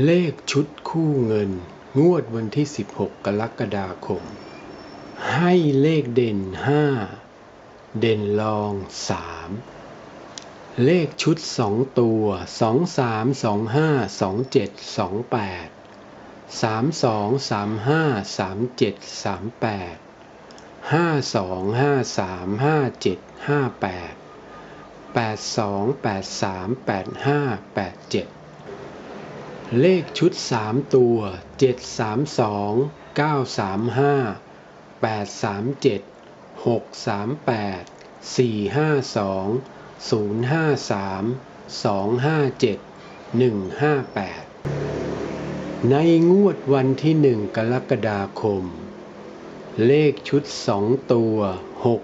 เลขชุดคู่เงิน งวดวันที่ 16 กรกฎาคม ให้เลขเด่น 5 เด่นรอง 3 เลขชุด 2 ตัว 2 3 2 5 2 7 2 8 3 2 3 5 3 7 3 8 52 53 57 58 82 83 85 87 เลขชุด3ตัว 7 3 2 9 3 5 8 3 7 6 3 8 4 5 2 0 5 3 2 5 7 1 5 8 ในงวดวันที่1กรกฎาคม เลขชุด2ตัว 6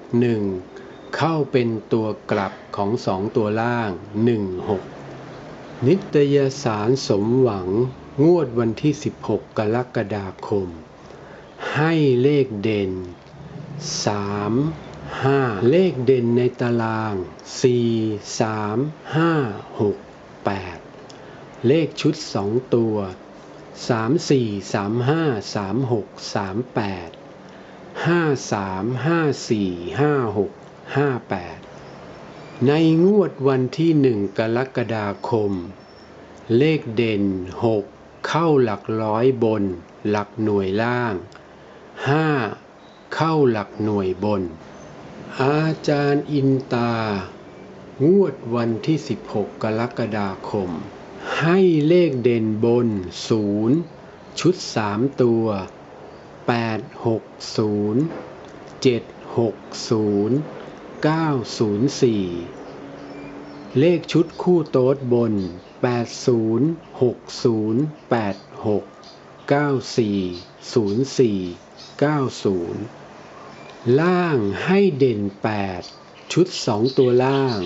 1 เข้าเป็นตัวกลับของ2ตัวล่าง 1 6 นิตยสารสมหวังงวดวันที่ 16 กรกฎาคม ให้เลขเด่น 3 5 เลขเด่นในตาราง 4 3 5 6 8 เลขชุด 2 ตัว 3 4 3 5 3 6 3 8 5 3 5 4 5 6 5 8 ในงวดวันที่หนึ่งกรกฎาคม เลขเด่น 6 เข้าหลักร้อยบน หลักหน่วยล่าง 5 เข้าหลักหน่วยบน อาจารย์อินตา งวดวันที่ 16 กรกฎาคม ให้เลขเด่นบน 0 ชุด 3 ตัว 8 6 0 7 6 0 904 เลขชุดคู่โต๊ดบน 80 60 86 94 04 90 ล่างให้เด่น 8 ชุด 2 ตัวล่าง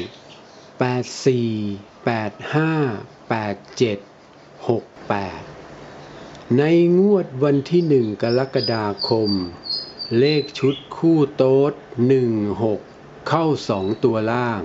84 85 87 68 ในงวดวันที่ 1 กรกฎาคม เลขชุดคู่โต๊ด 16 เข้าสองตัวล่าง